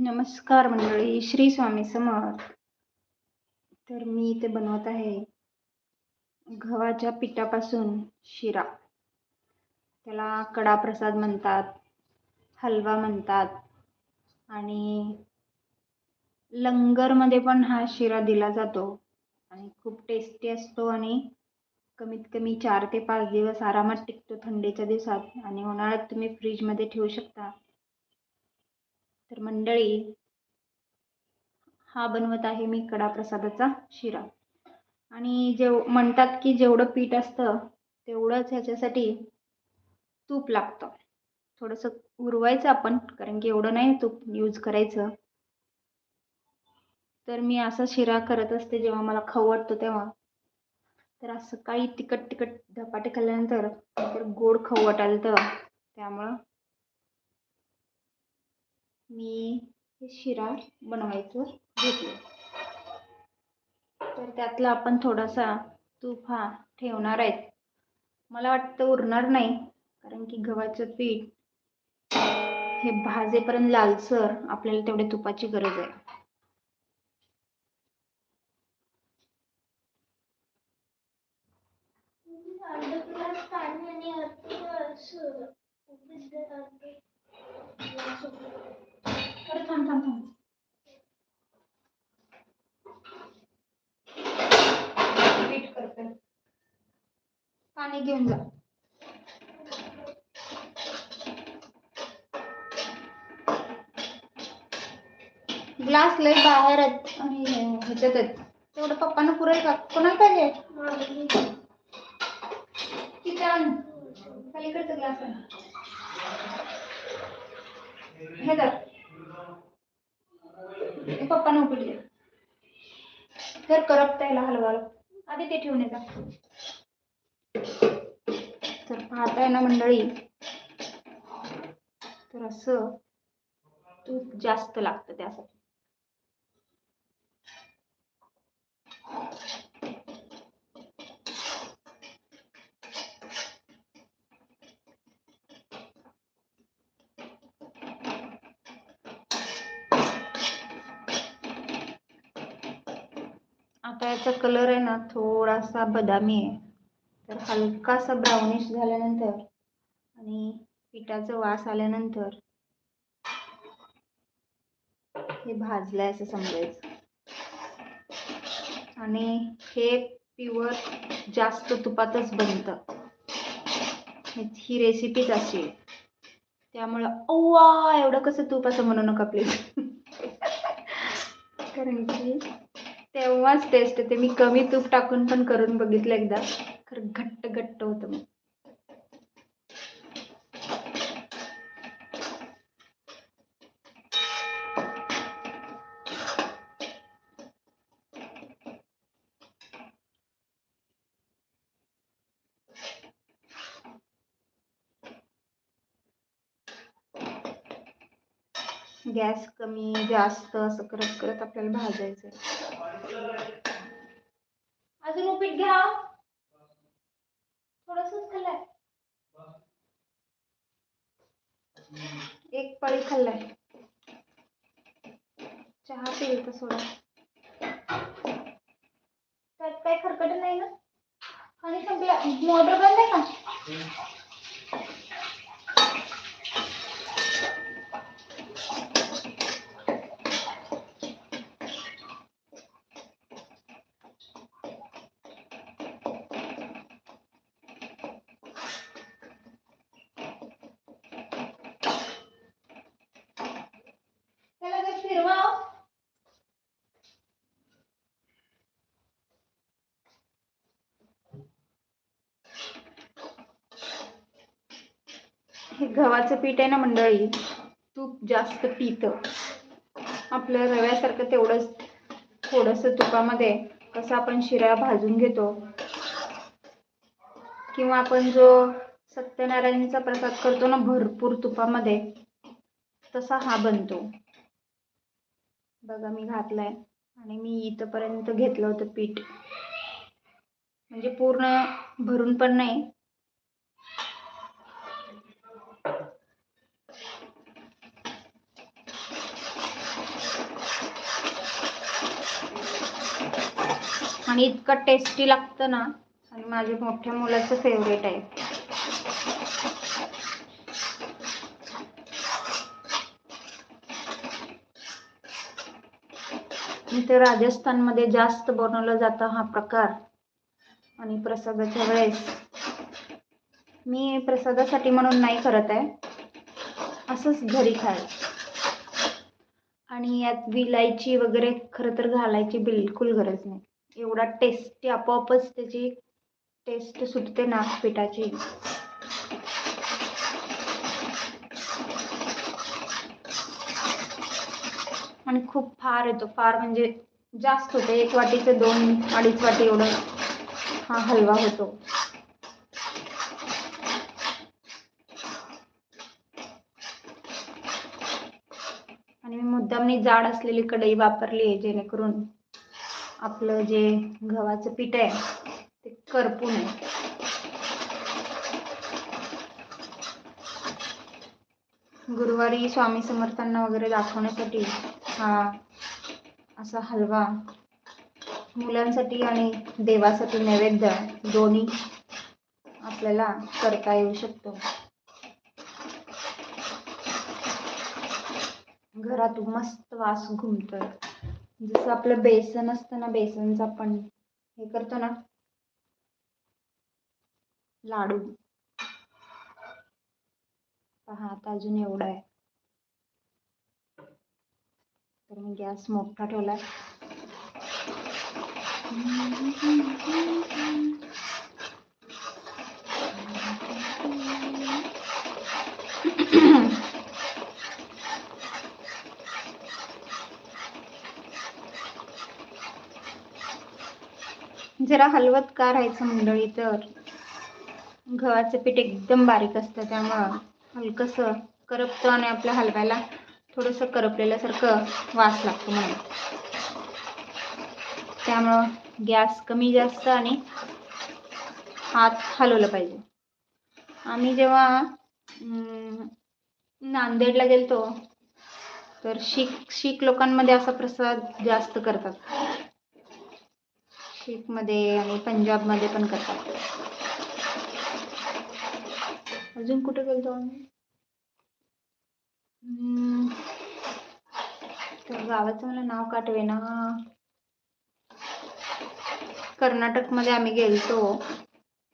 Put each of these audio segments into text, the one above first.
नमस्कार मंडळी श्री स्वामी समर्थ. तर मी इथे बनवत आहे गव्हाच्या पिठापासून शिरा. त्याला कडा प्रसाद म्हणतात हलवा म्हणतात आणि लंगरमध्ये पण हा शिरा दिला जातो आणि खूप टेस्टी असतो आणि कमीत कमी चार ते पाच दिवस आरामात टिकतो थंडीच्या दिवसात आणि उन्हाळ्यात तुम्ही फ्रीजमध्ये ठेवू शकता. तर मंडळी हा बनवत आहे मी कडा प्रसादाचा शिरा. आणि जेव म्हणतात की जेवढं पीठ असतं तेवढंच ह्याच्यासाठी तूप लागतं. थोडंसं उरवायचं आपण कारण की एवढं नाही तूप यूज करायचं. तर मी असा शिरा करत असते जेव्हा मला खाऊ वाटतो तेव्हा. तर असं काही तिखट तिखट धपाटे खाल्ल्यानंतर तर गोड खाऊ वाटायला तर त्यामुळं मी हे शिरा बनवायचं घेतलं तर त्यातला आपण थोडासा तूप हा ठेवणार आहेत मला वाटतं उरणार नाही कारण की गव्हाचं पीठ हे भाजेपर्यंत लालसर आपल्याला तेवढे तुपाची गरज आहे. पाणी घेऊन जा. ग्लास लय बाहेर आहेत आणि ह्याच्यात तेवढं पप्पांना पुरेल का? कोणाला पाहिजे? तिथे पलीकडचा ग्लास आण हे जा पप्पांना उपीट तर करपता यायला हलवायला. आधी ते ठेवून येतात पाहताय ना मंडळी? तर असं तूप जास्त लागतं त्यासाठी. आता याचा कलर आहे ना थोडासा बदामी आहे. तर हलकासा ब्राउनिश झाल्यानंतर आणि पिठाचा वास आल्यानंतर हे भाजलंय असं समजायचं. आणि हे प्युअर जास्त तुपातच बनतं. ही रेसिपीच अशी आहे. त्यामुळं ओवा! एवढं कसं तूप असं म्हणू नका प्लीज कारण की तेव्हाच टेस्ट येते. मी कमी तूप टाकून पण करून बघितलं एकदा. खरं घट्ट घट्ट होतं मग. गॅस कमी जास्त असं करत करत आपल्याला भाजायचं अजून उपीट घ्या थोडसच खाल्लंय एक पळी खाल्लाय. चहा पिल तर सोडा. त्यात काही खरकट नाही ना आणि संपला. मोटर बंद आहे का त्याला काही फिरवा हो. हे गव्हाचं पीठ आहे ना मंडळी तूप जास्त पितं. आपलं रव्यासारखं तेवढंच थोडंसं तुपामध्ये कसं आपण शिरा भाजून घेतो. किंवा आपण जो सत्यनारायणचा प्रसाद करतो ना भरपूर तुपामध्ये तसा हा बनतो. बघा मी घातलाय आणि मी इथंपर्यंत घेतलं होतं पीठ. म्हणजे पूर्ण भरून पण नाही आणि इतकं टेस्टी लागतं ना. आणि माझ्या मोठ्या मुलाचं फेवरेट आहे. इथे राजस्थानमध्ये जास्त बनवला जातं हा प्रकार. आणि प्रसादाच्या वेळेस. मी प्रसादासाठी म्हणून नाही करत आहे. असंच घरी खाय. आणि यात विलायची वगैरे खरं तर घालायची बिलकुल गरज नाही. एवढा टेस्टी आपोआपच त्याची टेस्ट सुटते ना पिठाची आणि खूप फार येतो फार म्हणजे जास्त होते एक वाटीचे दोन अडीच वाटी एवढं हा हलवा होतो. आणि मी मुद्दामनी जाड असलेली कढई वापरली आहे जेणेकरून आपलं जे गव्हाचं पीठ आहे ते करपू नये गुरुवारी स्वामी समर्थांना वगैरे दाखवण्यासाठी हा असा हलवा मुलांसाठी आणि देवासाठी नैवेद्य दोन्ही आपल्याला करता येऊ शकतो. घरात मस्त वास घुमतोय. जसं आपलं बेसन असतं ना बेसनचं आपण हे करतो ना लाडू. पहा आता अजून एवढा आहे. तर मी गॅस मोठा ठेवला जरा हलवत का राहायचं मंडळी तर? गव्हाचं पीठ एकदम बारीक असतं त्यामुळं हलकंसं करपतं आणि आपल्या हलव्याला थोडंसं करपलेल्यासारखं वास लागतो म्हणून. त्यामुळं गॅस कमी जास्त आणि हात हलवलं पाहिजे. आम्ही जेव्हा नांदेडला गेलतो तर शीख शीख लोकांमध्ये असा प्रसाद जास्त करतात. शीखमध्ये आणि पंजाबमध्ये पण करतात. अजून कुठे गेलतो आम्ही? तर गावाचं मला नाव काटवे ना कर्नाटकमध्ये आम्ही गेलतो.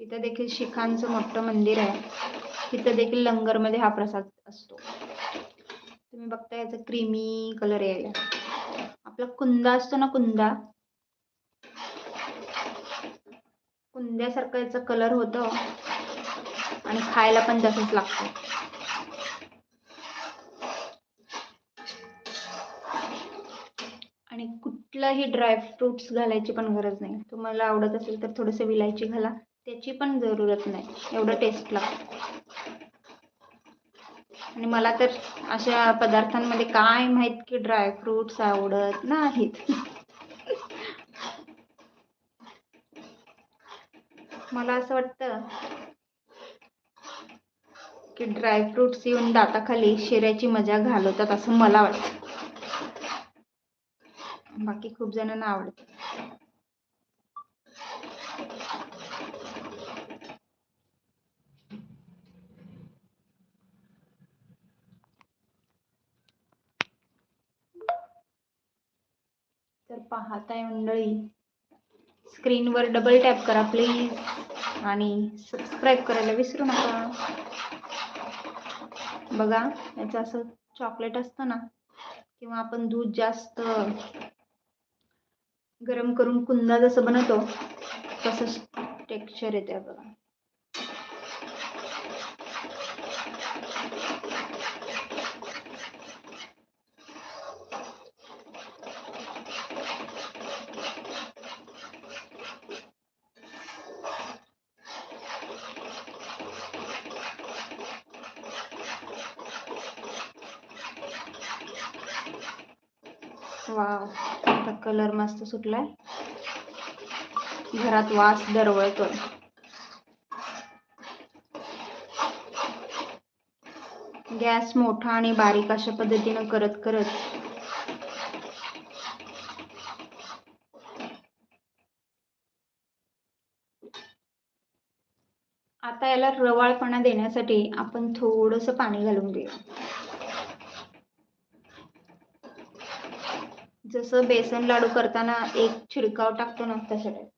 तिथं देखील शिखांचं मोठं मंदिर आहे. तिथं देखील लंगरमध्ये हा प्रसाद असतो. तुम्ही बघता याचा क्रीमी कलर यायला. आपला कुंदा असतो ना कुंदा कुंद्यासारखं याचा कलर होतं. आणि खायला पण तसंच लागतं. आणि कुठलाही ड्रायफ्रुट्स घालायची पण गरज नाही. तुम्हाला आवडत असेल तर थोडंसं विलायची घाला. त्याची पण जरूरत नाही. एवढं टेस्ट लागतं. आणि मला तर अशा पदार्थांमध्ये काय माहीत की ड्रायफ्रुट्स आवडत नाहीत. मला असं वाटतं की ड्रायफ्रुट्स येऊन दाताखाली शिऱ्याची मजा घालवतात असं मला वाटतं. बाकी खूप जणांना आवडतं. तर पाहताय मंडळी स्क्रीनवर डबल टॅप करा प्लीज आणि सबस्क्राईब करायला विसरू नका. बघा याचं असं चॉकलेट असतं ना किंवा आपण दूध जास्त गरम करून कुंदा जसं बनवतो तसंच टेक्स्चर येते बघा. वा कलर मस्त सुटलाय. घरात वास दरवळतोय. गॅस मोठा आणि बारीक अशा पद्धतीनं करत करत. आता याला रवाळपणा देण्यासाठी आपण थोडस पाणी घालून घेऊ जसं बेसन लाडू करताना एक छिडकाव टाकतो ना तशा टाईप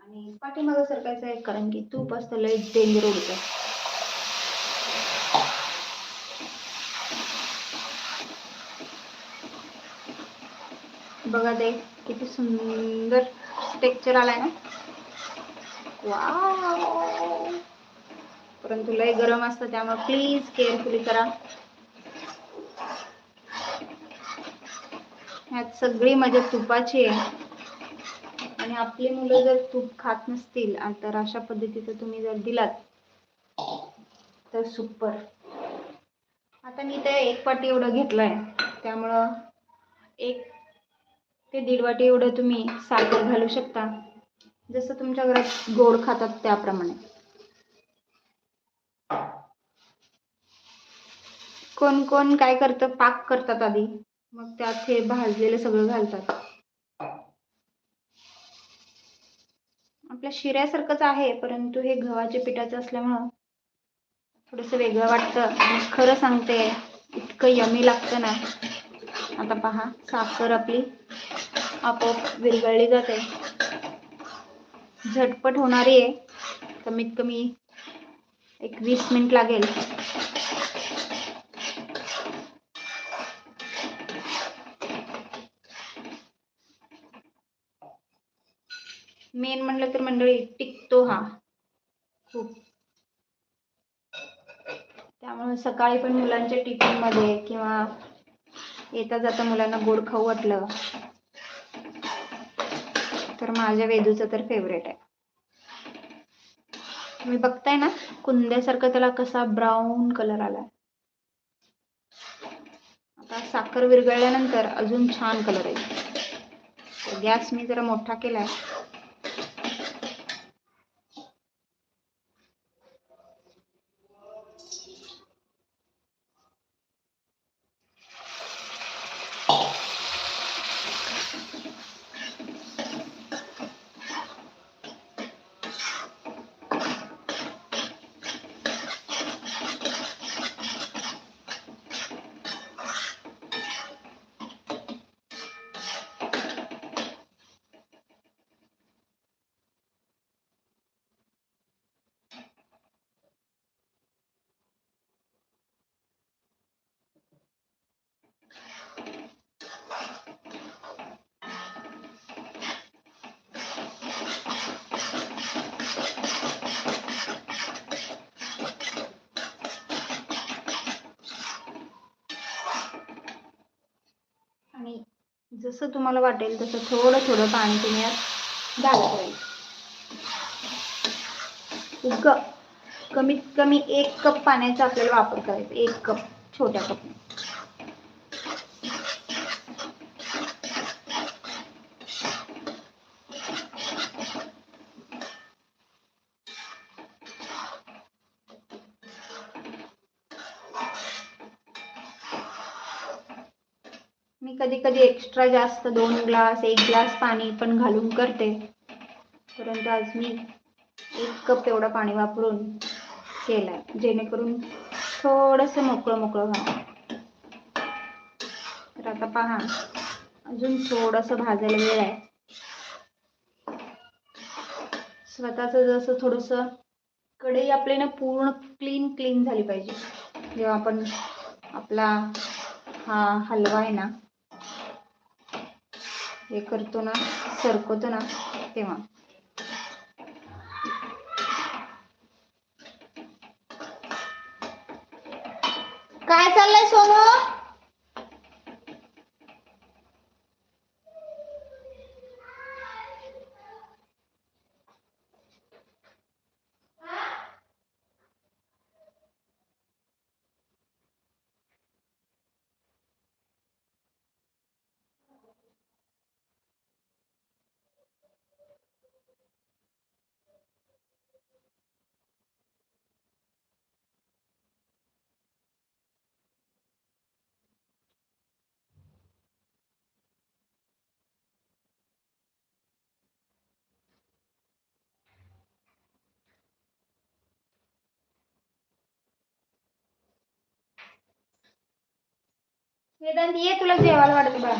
आणि पाठीमागं सरकायचं आहे कारण की तूप असतं लय डेंजर उडतं. बघा ते किती सुंदर टेक्चर आलाय ना. वाव पण तुलाही गरम असतं त्यामुळे प्लीज केअरफुली करा. ह्यात सगळी मजा तुपाची आहे. आणि आपली मुलं जर तूप खात नसतील तर अशा पद्धतीचं तुम्ही जर दिलात तर सुपर आता मी ते एक पाटी एवढं घेतलंय त्यामुळं एक ते दीड वाटी एवढं तुम्ही साखर घालू शकता. जसं तुमच्या घरात गोड खातात त्याप्रमाणे. कोण कोण काय करतं? पाक करतात आधी. मग त्यात हे भाजलेलं सगळं घालतात. आपल्या शिऱ्यासारखंच आहे परंतु हे गव्हाच्या पिठाचं असल्यामुळं थोडंसं वेगळं वाटतं. खरं सांगते इतकं यमी लागतं ना. आता पहा साखर आपली आपोआप विरघळली जाते. झटपट होणारी आहे. कमीत कमी एक वीस मिनिट लागेल. मेन म्हणलं तर मंडळी टिकतो हा. खूप त्यामुळे सकाळी पण मुलांच्या टिफिनमध्ये किंवा येता जाता मुलांना गोड खाऊ वाटलं तर माझ्या वेदूचं तर फेवरेट आहे. तुम्ही बघताय ना कुंद्यासारखं त्याला कसा ब्राऊन कलर आलाय. आता साखर विरघळल्यानंतर अजून छान कलर आहे. गॅस मी जरा मोठा केलाय आणि जसं तुम्हाला वाटेल तसं थोडं थोडं पाणी तुम्ही यात घालत राहील ग कमीत कमी एक कप पाण्याचा आपल्याला वापर करायचा. एक कप छोट्या कपने. मी कधी कधी एक्स्ट्रा जास्त दोन ग्लास एक ग्लास पाणी पण घालून करते. परंतु आज मी एक कप एवढं पाणी वापरून केलंय. जेणेकरून थोडंसं मोकळं मोकळं व्हावं. तर आता पहा अजून थोडंसं भाजायला वेळ आहे. स्वतःचं जसं थोडंसं कढई आपली ना पूर्ण क्लीन क्लीन झाली पाहिजे. जेव्हा आपण आपला हा हलवा आहे ना हे करतो ना सरकवतो ना तेव्हा. काय चाललंय सोनू? वेदांत ये तुला जेवायला वाटतं बा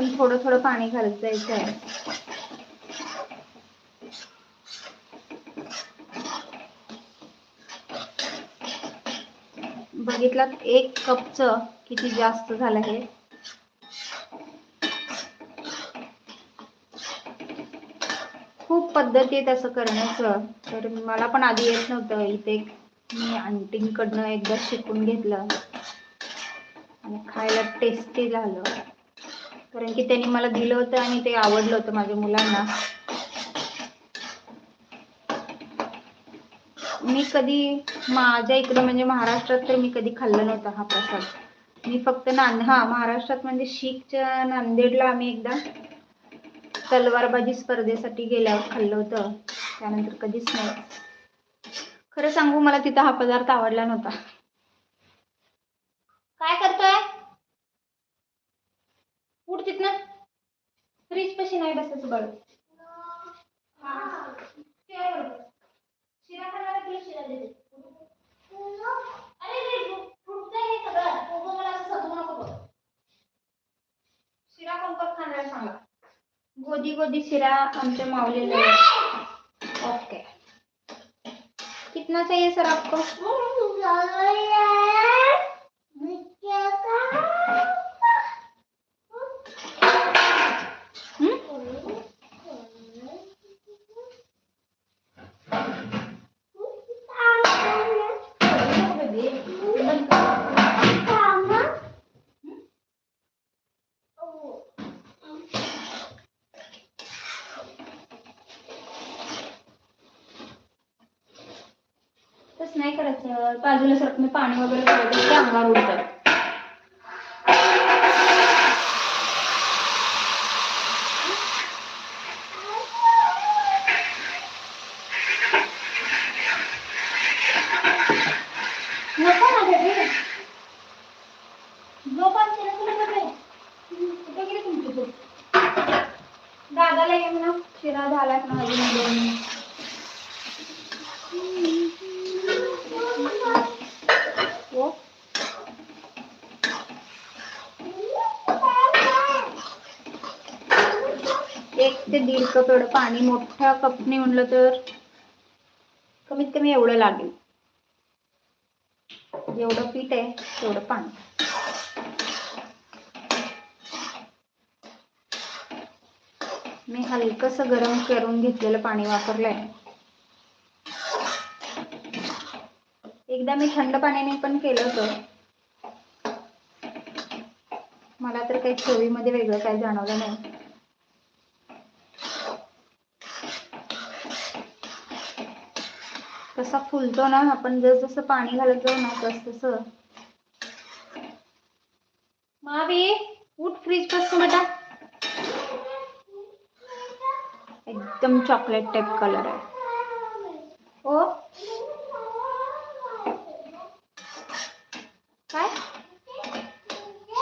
आपण थोडं थोडं पाणी घालत जायचं आहे. बघितलात एक कपचं किती जास्त झालं हे? खूप पद्धती आहे तसं करण्याचं. तर मला पण आधी येत नव्हतं. इथे मी आंटींकडनं एकदा शिकून घेतलं. आणि खायला टेस्टी झालं. कारण की त्यांनी मला दिलं होतं आणि ते आवडलं होतं माझ्या मुलांना. मी कधी माझ्या इकडे म्हणजे महाराष्ट्रात तर मी कधी खाल्लं नव्हतं हा प्रसाद. मी फक्त नांद हा महाराष्ट्रात म्हणजे शीखच्या नांदेडला आम्ही एकदा तलवारबाजी स्पर्धेसाठी गेल्यावर खाल्लं होतं. त्यानंतर कधीच नाही. खरं सांगू मला तिथं हा पदार्थ आवडला नव्हता. काय करतोय उठ तिथनं फ्रीज पशी नाही बसायचं बळ शिरा खाणार आहे, तुला शिरा देते. अरे रे, फु- फुटतंय हे सगळं. उगाच मला असं सतवू नको बघ. शिरा फ्रीज पशी नाही आहे सांगा गोदी गोदी शिरा आमच्या मावलेला ओके. कितना चाहिए सर आपको हम्म? तसं नाही करायचं बाजूला सरक मी पाणी वगैरे करायचं ते अंगावर उडतात नको ना बेबी झोप आणते ना तुला बेबी कुठे गेली तुमची उडतात दादाला ये म्हणा शिरा झाला ना अजून दोन हो एक ते थोडं पाणी मोठ्या कपने म्हणलं तर कमीत कमी एवढं लागेल. जेवढं पीठ आहे तेवढं पाणी. मी हलकस गरम करून घेतलेलं पाणी वापरलंय. एकदा मी थंड पाण्याने पण केलं होतं. मला तर काही चवीमध्ये वेगळं काही जाणवलं नाही. कसा फुलतो ना आपण जस जसं पाणी घालत जाऊ ना तस तस. मावी उठ फ्रीजपासून बेटा एकदम चॉकलेट टाइप कलर आहे. ओ काय?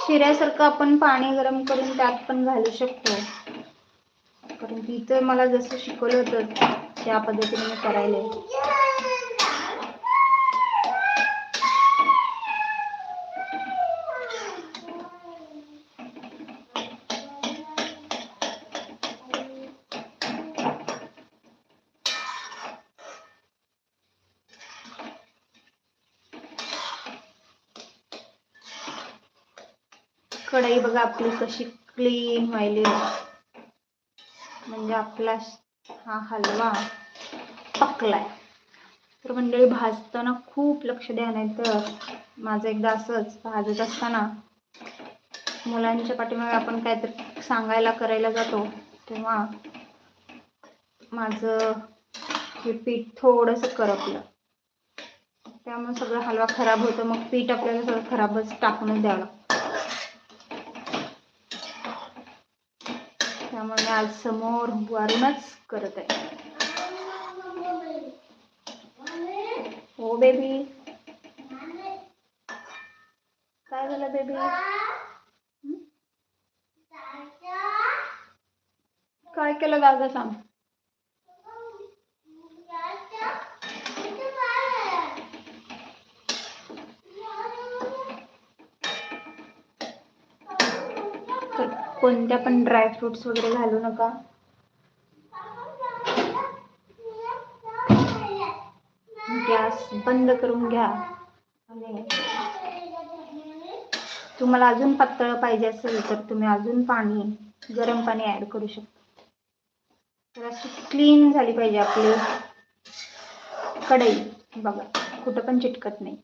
शिऱ्यासारखं आपण पाणी गरम करून त्यात पण घालू शकतो. कारण इथं मला जसं शिकवलं होतं त्या पद्धतीने मी करायला. कढई बघा आपली कशी क्लीन व्हायली. म्हणजे आपला हा हलवा पकलाय. तर मंडळी भाजताना खूप लक्ष द्या नाही तर माझं एकदा असंच भाजत असताना मुलांच्या पाठीमागे आपण काहीतरी सांगायला करायला जातो तेव्हा माझं हे पीठ थोडंसं करपलं. त्यामुळे सगळं हलवा खराब होतं मग पीठ आपल्याला सगळं खराबच टाकूनच द्यावं लागतं. त्यामुळे मी आज समोर वारूनच करत आहे. हो बेबी काय झालं बेबी काय केलं दादा सांग. कोणत्या पण ड्रायफ्रुट्स वगैरे घालू नका. गॅस बंद करून घ्या. आणि तुम्हाला अजून पातळ पाहिजे असेल तर तुम्ही अजून पाणी गरम पाणी ॲड करू शकता. तर अशी क्लीन झाली पाहिजे आपली कढई. बघा कुठं पण चिटकत नाही.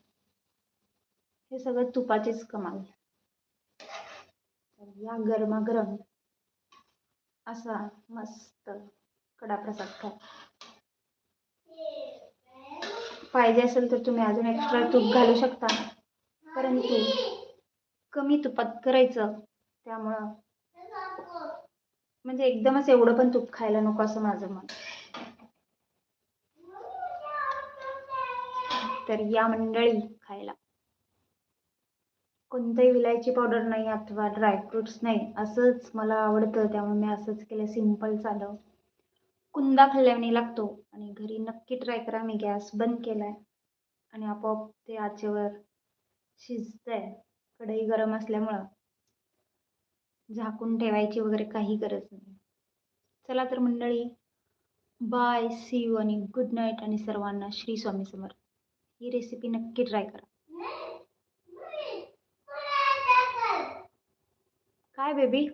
हे सगळं तुपाचीच कमाल. तर या गरमागरम असा मस्त कडा प्रसाद खा. पाहिजे असेल तर तुम्ही अजून एक्स्ट्रा तूप घालू शकता. परंतु कमी तुपात करायचं त्यामुळं म्हणजे एकदमच एवढं पण तूप खायला नको असं माझं मत. तर या मंडळी खायला. कोणतंही विलायची पावडर नाही अथवा ड्रायफ्रुट्स नाही असंच मला आवडतं. त्यामुळे मी असंच केलं. सिंपल साधं कुंदा खाल्ल्याने लागतो. आणि घरी नक्की ट्राय करा. मी गॅस बंद केला आहे आणि आपोआप ते आचेवर शिजतंय. कढई गरम असल्यामुळं झाकून ठेवायची वगैरे काही गरज नाही. चला तर मंडळी बाय सी यू आणि गुड नाईट आणि सर्वांना श्री स्वामी समर्थ. ही रेसिपी नक्की ट्राय करा. काय बेबी